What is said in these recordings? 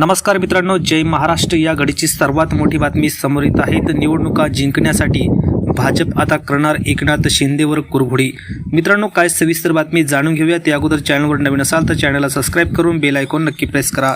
नमस्कार मित्रांनो जय महाराष्ट्र. या घडीची सर्वात मोठी बातमी समोर येत आहे. तर निवडणुका जिंकण्यासाठी भाजप आता करणार एकनाथ शिंदेवर कुरघोडी. मित्रांनो काय सविस्तर बातमी जाणून घेऊया. त्या अगोदर चॅनलवर नवीन असाल तर चॅनलला सबस्क्राईब करून बेल आयकॉन नक्की प्रेस करा.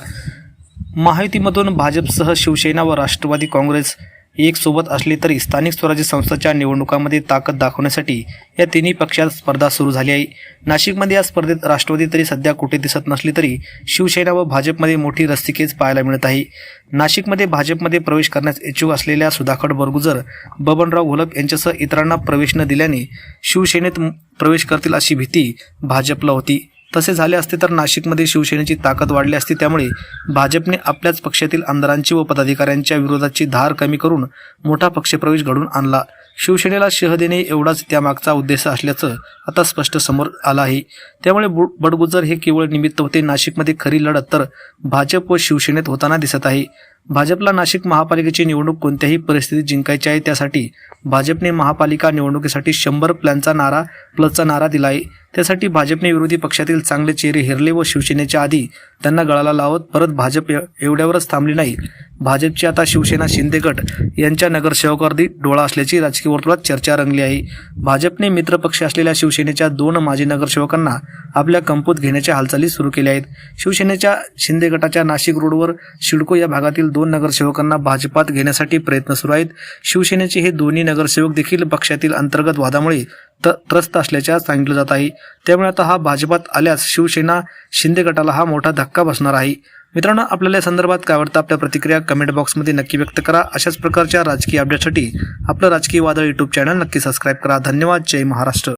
महायुतीमधून भाजपसह शिवसेना व राष्ट्रवादी काँग्रेस एक सोबत तरी स्थानिक स्वराज्य संस्थेच्या निवडणुकांमध्ये ताकद दाखवण्यासाठी या तिन्ही पक्षात स्पर्धा सुरू झाली आहे. नाशिकमध्ये या स्पर्धेत राष्ट्रवादी तरी सध्या कुठे दिसत नसली तरी शिवसेना व भाजपमध्ये मोठी रस्तिकेच पाहायला मिळत आहे. नाशिकमध्ये भाजपमध्ये प्रवेश करण्यास इच्छुक असलेल्या सुधाकर बरगुजर बबनराव घोलप यांच्यासह इतरांना प्रवेश न दिल्याने शिवसेनेत प्रवेश करतील अशी भीती भाजपला होती. तसे झाले असते तर नाशिकमध्ये शिवसेनेची ताकद वाढली असती. त्यामुळे भाजपने आपल्याच पक्षातील आमदारांची व पदाधिकाऱ्यांच्या विरोधाची धार कमी करून मोठा पक्षप्रवेश घडून आणला. शिवसेनेला शह देणे एवढाच त्यामागचा उद्देश असल्याचं आता स्पष्ट समोर आलं आहे त्यामुळे बडगुजर हे केवळ निमित्त होते नाशिकमध्ये खरी लढत तर भाजप व शिवसेनेत होताना दिसत आहे. भाजपला नाशिक महापालिकेची निवडणूक कोणत्याही परिस्थितीत जिंकायची आहे त्यासाठी भाजपने महापालिका निवडणुकीसाठी शंभर प्लॅनचा नारा प्लसचा नारा दिला आहे त्यासाठी भाजपने विरोधी पक्षातील चांगले चेहरे हिरले व शिवसेनेच्या आधी त्यांना गळाला लावत परत भाजप एवढ्यावरच थांबली नाही. भाजपची आता शिवसेना शिंदे गट यांच्या नगरसेवकावरती डोळा असल्याची राजकीय वर्तुळात चर्चा रंगली आहे. भाजपने मित्रपक्ष असलेल्या शिवसेनेच्या दोन माजी नगरसेवकांना आपल्या कंपूत घेण्याच्या हालचाली सुरू केल्या आहेत. शिवसेनेच्या शिंदे गटाच्या नाशिक रोडवर शिडको या भागातील दोन नगरसेवकांना भाजपात घेण्यासाठी प्रयत्न सुरू आहेत. शिवसेनेचे हे दोन्ही नगरसेवक देखील पक्षातील अंतर्गत वादामुळे त- त्रस्त असल्याच्या सांगितलं जात आहे. त्यामुळे आता हा भाजपात आल्यास शिवसेना शिंदे गटाला हा मोठा धक्का बसणार आहे. मित्रांनो आपल्याला या संदर्भात काय वाटतं? आपल्या प्रतिक्रिया कमेंट बॉक्समध्ये नक्की व्यक्त करा. अशाच प्रकारच्या राजकीय अपडेटसाठी आपलं राजकीय वादळ यूट्यूब चॅनल नक्की सबस्क्राईब करा. धन्यवाद. जय महाराष्ट्र.